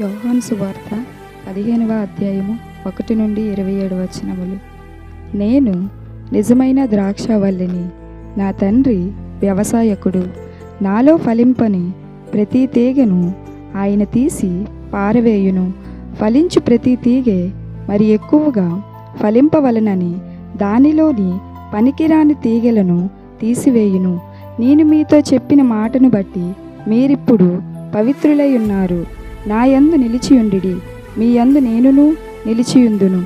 యోహాను సువార్త పదిహేనవ అధ్యాయము ఒకటి నుండి ఇరవై ఏడు వచనములు. నేను నిజమైన ద్రాక్షవల్లిని నా తండ్రి వ్యవసాయకుడు. నాలో ఫలింపని ప్రతి తీగను ఆయన తీసి పారవేయును. ఫలించు ప్రతి తీగె మరి ఎక్కువగా ఫలింపవలనని దానిలోని పనికిరాని తీగలను తీసివేయును. నేను మీతో చెప్పిన మాటను బట్టి మీరిప్పుడు పవిత్రులై ఉన్నారు. నా యందు నిలిచియుండిడి. మీ యందు నేనును నిలిచియుందును.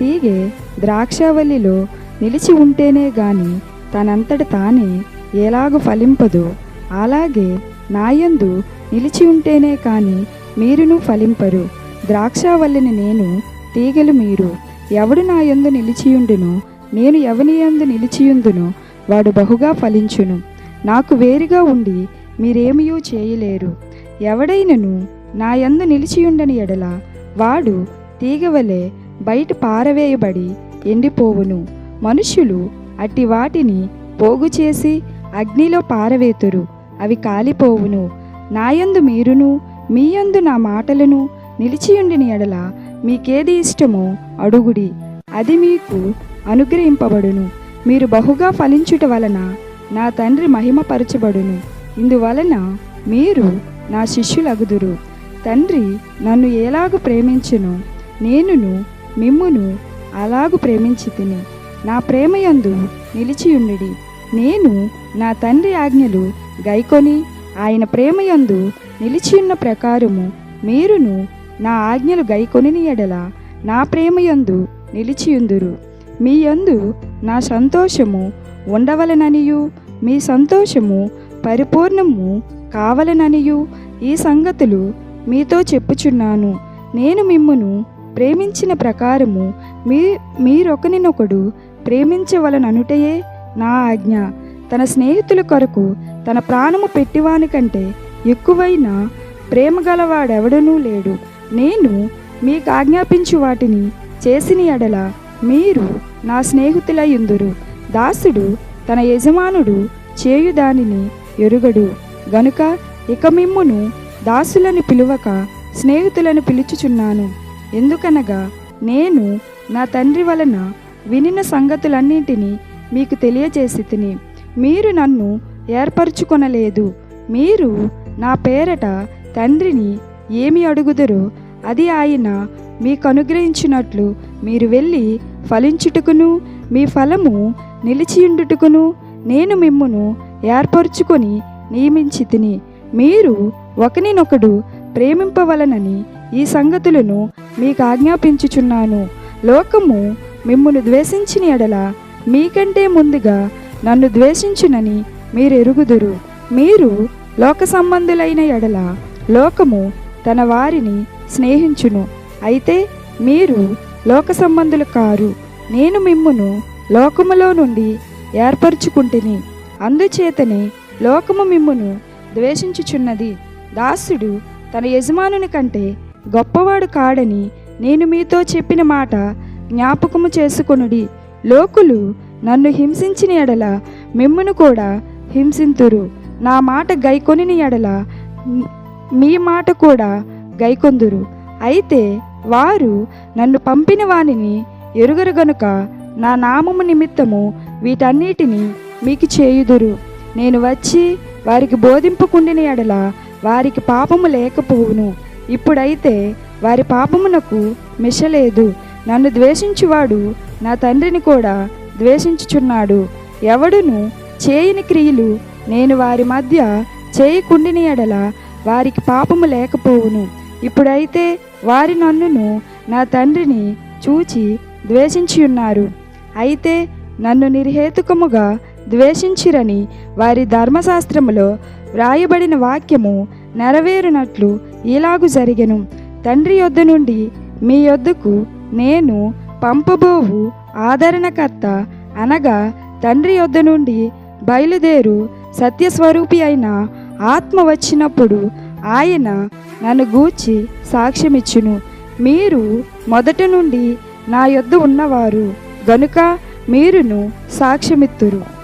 తీగే ద్రాక్షావల్లిలో నిలిచి ఉంటేనే గాని తనంతట తానే ఎలాగు ఫలింపదు. అలాగే నాయందు నిలిచి ఉంటేనే కాని మీరును ఫలింపరు. ద్రాక్షావల్లిని నేను తీగలు మీరు. ఎవడు నా యందు నిలిచియుండును? నేను ఎవని యందు నిలిచియుందును? వాడు బహుగా ఫలించును. నాకు వేరుగా ఉండి మీరేమియూ చేయలేరు. ఎవడైనను నా యందు నిలిచియుండని ఎడల వాడు తీగవలే బయట పారవేయబడి ఎండిపోవును. మనుష్యులు అట్టి వాటిని పోగు చేసి అగ్నిలో పారవేతురు. అవి కాలిపోవును. నాయందు మీరును మీయందు నా మాటలను నిలిచియుండిన ఎడల మీకేది ఇష్టమో అడుగుడి. అది మీకు అనుగ్రహింపబడును. మీరు బహుగా ఫలించుట వలన నా తండ్రి మహిమపరచబడును. ఇందువలన మీరు నా శిష్యులగుదురు. తండ్రి నన్ను ఎలాగు ప్రేమించును? నేనును మిమ్మును అలాగు ప్రేమించి తిని నా ప్రేమయందు నిలిచియుండి నేను నా తండ్రి ఆజ్ఞలు గైకొని ఆయన ప్రేమయందు నిలిచియున్న ప్రకారము మీరును నా ఆజ్ఞలు గైకొనిని ఎడల నా ప్రేమయందు నిలిచియుందురు. మీ యందు నా సంతోషము ఉండవలననియు మీ సంతోషము పరిపూర్ణము కావలననియు ఈ సంగతులు మీతో చెప్పుచున్నాను. నేను మిమ్మును ప్రేమించిన ప్రకారము మీ మీరొకనినొకడు ప్రేమించవలననుటయే నా ఆజ్ఞ. తన స్నేహితుల కొరకు తన ప్రాణము పెట్టివాని కంటే ఎక్కువైన ప్రేమ గలవాడెవడనూ లేడు. నేను మీకు ఆజ్ఞాపించు వాటిని చేసిన ఎడల మీరు నా స్నేహితులయ్యుందురు దాసుడు తన యజమానుడు చేయు దానిని ఎరుగడు. గనుక ఇక మిమ్మును దాసులను పిలువక స్నేహితులను పిలుచుచున్నాను. ఎందుకనగా నేను నా తండ్రి వలన వినిన సంగతులన్నింటినీ మీకు తెలియజేసి తిని మీరు నన్ను ఏర్పరచుకొనలేదు. మీరు నా పేరట తండ్రిని ఏమి అడుగుదరో అది ఆయన మీకు అనుగ్రహించినట్లు మీరు వెళ్ళి ఫలించుటకును మీ ఫలము నిలిచియుండుటకును నేను మిమ్మును ఏర్పరచుకొని నియమించి తిని మీరు ఒకనినొకడు ప్రేమింపవలనని ఈ సంగతులను మీకు ఆజ్ఞాపించుచున్నాను లోకము మిమ్మును ద్వేషించిన ఎడల మీకంటే ముందుగా నన్ను ద్వేషించునని మీరు ఎరుగుదురు మీరు లోక సంబంధులైన ఎడల లోకము తన వారిని స్నేహించును. అయితే మీరు లోక సంబంధులు కారు. నేను మిమ్మును లోకములో నుండి ఏర్పరచుకుంటుని. అందుచేతనే లోకము మిమ్మును ద్వేషించుచున్నది. దాసుడు తన యజమానుని కంటే గొప్పవాడు కాడని నేను మీతో చెప్పిన మాట జ్ఞాపకము చేసుకొనుడి. లోకులు నన్ను హింసించిన ఎడల మిమ్మును కూడా హింసింతురు. నా మాట గైకొనిన ఎడల మీ మాట కూడా గైకొందురు. అయితే వారు నన్ను పంపిన వానిని ఎరుగరు గనుక నా నామము నిమిత్తము వీటన్నిటిని మీకు చేయుదురు. నేను వచ్చి వారికి బోధింపకుండిన ఎడల వారికి పాపము లేకపోవును. ఇప్పుడైతే వారి పాపమునకు మిషలేదు నన్ను ద్వేషించువాడు నా తండ్రిని కూడా ద్వేషించుచున్నాడు. ఎవడును చేయని క్రియలు నేను వారి మధ్య చేయకుండిని ఎడల వారికి పాపము లేకపోవును. ఇప్పుడైతే వారి నన్నును నా తండ్రిని చూచి ద్వేషించి ఉన్నారు అయితే నన్ను నిర్హేతుకముగా ద్వేషించిరని వారి ధర్మశాస్త్రములో వ్రాయబడిన వాక్యము నెరవేరునట్లు ఇలాగు జరిగెను. తండ్రి యొద్ద నుండి మీ యొద్దకు నేను పంపబోవు ఆదరణకర్త అనగా తండ్రి యొద్ద నుండి బయలుదేరు సత్యస్వరూపి అయిన ఆత్మ వచ్చినప్పుడు ఆయన నన్ను గూర్చి సాక్ష్యమిచ్చును. మీరు మొదట నుండి నా యొద్ద ఉన్నవారు గనుక మీరును సాక్ష్యమిత్తురు.